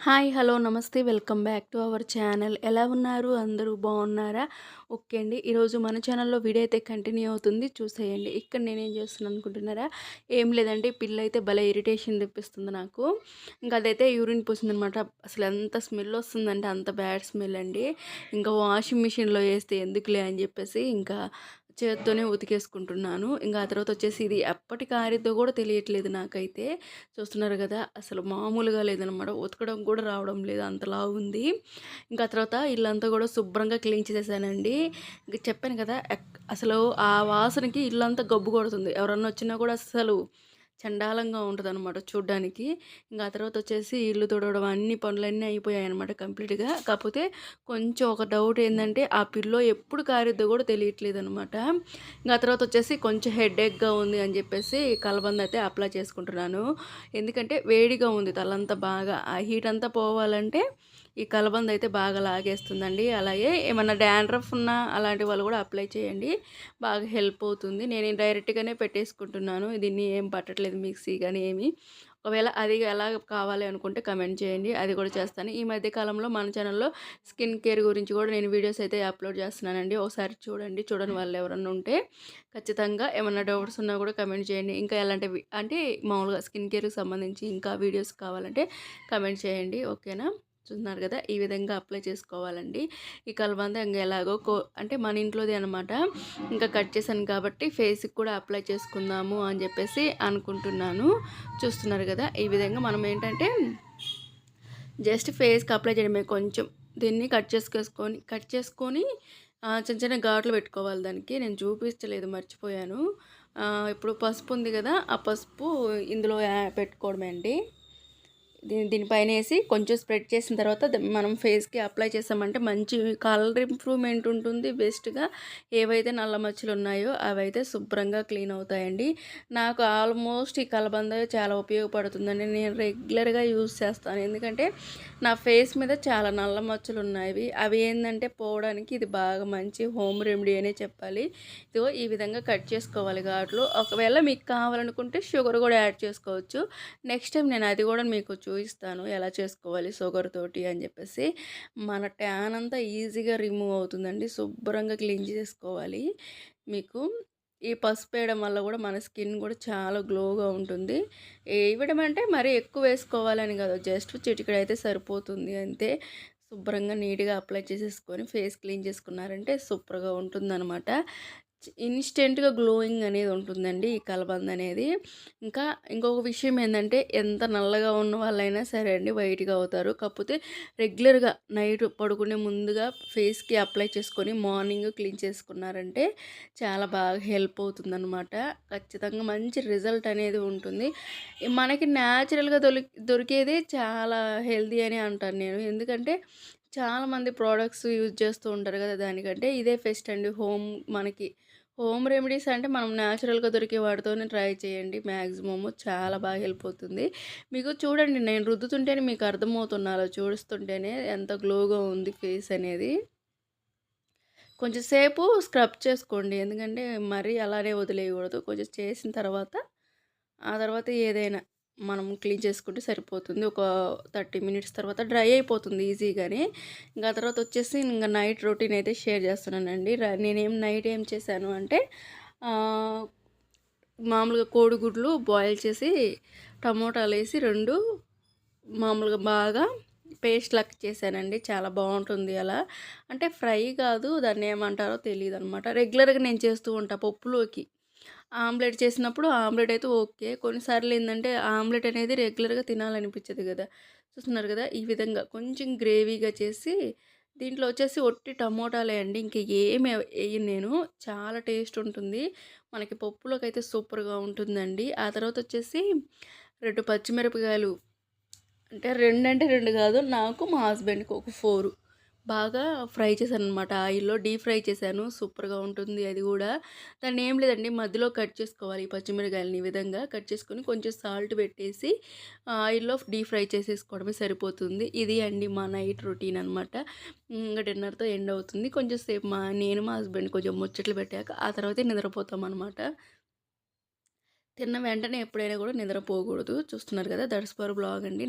Hi hello నమస్తే welcome back to our channel. ఎలా ఉన్నారు? అందరూ బాగున్నారా? ఓకే అండి. ఈరోజు మన ఛానల్లో వీడియో అయితే కంటిన్యూ అవుతుంది. చూసేయండి. ఇక్కడ నేనేం చేస్తున్నాను అనుకుంటున్నారా? ఏం లేదండి. పిల్ల అయితే భలే ఇరిటేషన్ తెప్పిస్తుంది నాకు. ఇంకా అదైతే యూరిన్ పోసిందనమాట. అసలు ఎంత స్మెల్ వస్తుందంటే అంత బ్యాడ్ స్మెల్ అండి. ఇంకా వాషింగ్ మిషన్లో వేస్తే ఎందుకులే అని చెప్పేసి ఇంకా చేత్తోనే ఉతికేసుకుంటున్నాను. ఇంకా ఆ తర్వాత వచ్చేసి ఇది ఎప్పటి కారిద్దో కూడా తెలియట్లేదు నాకైతే. చూస్తున్నారు కదా అసలు మామూలుగా లేదనమాట. ఉతకడం కూడా రావడం లేదు అంతలా ఉంది. ఇంకా ఆ తర్వాత ఇల్లంతా కూడా శుభ్రంగా క్లీన్ చేసేసానండి. ఇంకా చెప్పాను కదా అసలు ఆ వాసనకి ఇల్లంతా గబ్బు కొడుతుంది. ఎవరన్నా వచ్చినా కూడా అసలు చండాలంగా ఉంటుంది అనమాట చూడ్డానికి. ఇంకా ఆ తర్వాత వచ్చేసి ఇల్లు తుడవడం అన్ని పనులన్నీ అయిపోయాయి అనమాట కంప్లీట్గా. కాకపోతే కొంచెం ఒక డౌట్ ఏంటంటే ఆ పిల్లో ఎప్పుడు కారిద్దో కూడా తెలియట్లేదు అనమాట ఇంకా ఆ తర్వాత వచ్చేసి కొంచెం హెడేక్గా ఉంది అని చెప్పేసి కలబంద అయితే అప్లై చేసుకుంటున్నాను. ఎందుకంటే వేడిగా ఉంది తలంతా బాగా. ఆ హీట్ అంతా పోవాలంటే ఈ కలబంద అయితే బాగా లాగేస్తుందండి. అలాగే ఏమన్నా డాండ్రఫ్ ఉన్నా అలాంటి వాళ్ళు కూడా అప్లై చేయండి. బాగా హెల్ప్ అవుతుంది. నేను డైరెక్ట్గానే పెట్టేసుకుంటున్నాను. దీన్ని ఏం పట్టట్లేదు. మిక్సీ కానీ ఏమి. ఒకవేళ అది ఎలా కావాలి అనుకుంటే కమెంట్ చేయండి. అది కూడా చేస్తాను. ఈ మధ్య కాలంలో మన ఛానల్లో స్కిన్ కేర్ గురించి కూడా నేను వీడియోస్ అయితే అప్లోడ్ చేస్తున్నానండి. ఒకసారి చూడండి. చూడని వాళ్ళు ఎవరన్నా ఉంటే ఖచ్చితంగా ఏమన్నా డౌట్స్ ఉన్నా కూడా కమెంట్ చేయండి. ఇంకా ఎలాంటి అంటే మామూలుగా స్కిన్ కేర్కి సంబంధించి ఇంకా వీడియోస్ కావాలంటే కమెంట్ చేయండి. ఓకేనా? చూస్తున్నారు కదా ఈ విధంగా అప్లై చేసుకోవాలండి. ఈ కలబంద ఇంకా ఎలాగో కో అంటే మన ఇంట్లోది అనమాట ఇంకా కట్ చేశాను కాబట్టి ఫేస్కి కూడా అప్లై చేసుకుందాము అని చెప్పేసి అనుకుంటున్నాను. చూస్తున్నారు కదా ఈ విధంగా మనం ఏంటంటే జస్ట్ ఫేస్కి అప్లై చేయడమే కొంచెం. దీన్ని కట్ చేసుకొని కట్ చేసుకొని చిన్న చిన్న ఘాట్లు పెట్టుకోవాలి దానికి. నేను చూపించలేదు మర్చిపోయాను. ఇప్పుడు పసుపు ఉంది కదా ఆ పసుపు ఇందులో పెట్టుకోవడమే అండి. దీనిపైన వేసి కొంచెం స్ప్రెడ్ చేసిన తర్వాత మనం ఫేస్కి అప్లై చేసామంటే మంచి కలర్ ఇంప్రూవ్మెంట్ ఉంటుంది. బెస్ట్గా ఏవైతే నల్ల మచ్చలు ఉన్నాయో అవైతే శుభ్రంగా క్లీన్ అవుతాయండి. నాకు ఆల్మోస్ట్ ఈ కలబంద చాలా ఉపయోగపడుతుందండి. నేను రెగ్యులర్గా యూజ్ చేస్తాను. ఎందుకంటే నా ఫేస్ మీద చాలా నల్ల మచ్చలు ఉన్నాయి. అవి ఏంటంటే పోవడానికి ఇది బాగా మంచి హోమ్ రెమెడీ అనే చెప్పాలి. ఇదిగో ఈ విధంగా కట్ చేసుకోవాలి ఘాట్లు. ఒకవేళ మీకు కావాలనుకుంటే షుగర్ కూడా యాడ్ చేసుకోవచ్చు. నెక్స్ట్ టైం నేను అది కూడా మీకు చూపిస్తాను ఎలా చేసుకోవాలి షుగర్ తోటి అని చెప్పేసి మన ట్యాన్ అంతా ఈజీగా రిమూవ్ అవుతుందండి. శుభ్రంగా క్లీన్ చేసుకోవాలి. మీకు ఈ పసుపు వేయడం వల్ల కూడా మన స్కిన్ కూడా చాలా గ్లోగా ఉంటుంది. వేయడం అంటే మరీ ఎక్కువ వేసుకోవాలని కాదు. జస్ట్ చిటికడైతే సరిపోతుంది అంతే. శుభ్రంగా నీట్గా అప్లై చేసేసుకొని ఫేస్ క్లీన్ చేసుకున్నారంటే సూపర్గా ఉంటుందన్నమాట. ఇన్స్టెంట్గా గ్లోయింగ్ అనేది ఉంటుందండి ఈ కలబంద అనేది. ఇంకా ఇంకొక విషయం ఏంటంటే ఎంత నల్లగా ఉన్న వాళ్ళైనా సరే అండి వైట్గా అవుతారు. కాకపోతే రెగ్యులర్గా నైట్ పడుకునే ముందుగా ఫేస్కి అప్లై చేసుకొని మార్నింగ్ క్లీన్ చేసుకున్నారంటే చాలా బాగా హెల్ప్ అవుతుందన్నమాట. ఖచ్చితంగా మంచి రిజల్ట్ అనేది ఉంటుంది. మనకి న్యాచురల్గా దొరికి దొరికేది చాలా హెల్దీ అని అంటాను నేను. ఎందుకంటే చాలామంది ప్రోడక్ట్స్ యూజ్ చేస్తూ ఉంటారు కదా దానికంటే. ఇదే ఫెస్ట్ అండి. హోమ్ మనకి హోమ్ రెమెడీస్ అంటే మనం న్యాచురల్గా దొరికే వాటితోనే ట్రై చేయండి. మ్యాక్సిమమ్ చాలా బాగా హెల్ప్ అవుతుంది. మీకు చూడండి నేను రుద్దుతుంటేనే మీకు అర్థమవుతున్నా చూస్తుంటేనే ఎంత గ్లోగా ఉంది ఫేస్ అనేది. కొంచెం సేపు స్క్రబ్ చేసుకోండి. ఎందుకంటే మరీ అలానే వదిలేయకూడదు. కొంచెం చేసిన తర్వాత ఆ తర్వాత ఏదైనా మనం క్లీన్ చేసుకుంటే సరిపోతుంది. ఒక థర్టీ మినిట్స్ తర్వాత డ్రై అయిపోతుంది ఈజీగానే. ఇంకా తర్వాత వచ్చేసి ఇంకా నైట్ రొటీన్ అయితే షేర్ చేస్తున్నానండి. నేనేం నైట్ ఏం చేశాను అంటే మామూలుగా కోడిగుడ్లు బాయిల్ చేసి టమోటాలు వేసి రెండు మామూలుగా బాగా పేస్ట్ లక్ చేశానండి. చాలా బాగుంటుంది అలా. అంటే ఫ్రై కాదు దాన్ని ఏమంటారో తెలియదు అనమాట రెగ్యులర్గా నేను చేస్తూ ఉంటాను పప్పులోకి. ఆమ్లెట్ చేసినప్పుడు ఆమ్లెట్ అయితే ఓకే. కొన్నిసార్లు ఏంటంటే ఆమ్లెట్ అనేది రెగ్యులర్గా తినాలనిపించదు కదా! చూస్తున్నారు కదా! ఈ విధంగా కొంచెం గ్రేవీగా చేసి దీంట్లో వచ్చేసి ఒట్టి టమోటాలే అండి. ఇంకా ఏమి వేయను నేను. చాలా టేస్ట్ ఉంటుంది. మనకి పప్పులోకి అయితే సూపర్గా ఉంటుందండి. ఆ తర్వాత వచ్చేసి రెండు పచ్చిమిరపకాయలు. అంటే రెండు అంటే రెండు కాదు నాకు మా హస్బెండ్కి ఒక ఫోరు. బాగా ఫ్రై చేశాను అనమాట ఆయిల్లో డీప్ ఫ్రై చేశాను. సూపర్గా ఉంటుంది అది కూడా. దాన్ని ఏం లేదండి మధ్యలో కట్ చేసుకోవాలి ఈ పచ్చిమిరకాయలని ఈ విధంగా కట్ చేసుకొని కొంచెం సాల్ట్ పెట్టేసి ఆయిల్లో డీప్ ఫ్రై చేసేసుకోవడమే సరిపోతుంది. ఇది అండి మా నైట్ రొటీన్ అనమాట ఇంకా డిన్నర్తో ఎండ్ అవుతుంది. కొంచెం సేపు మా నేను మా హస్బెండ్ కొంచెం ముచ్చట్లు పెట్టాక ఆ తర్వాత నిద్రపోతాం అనమాట తిన్న వెంటనే ఎప్పుడైనా కూడా నిద్రపోకూడదు చూస్తున్నారు కదా దట్స్ బ్లాగ్ అండి.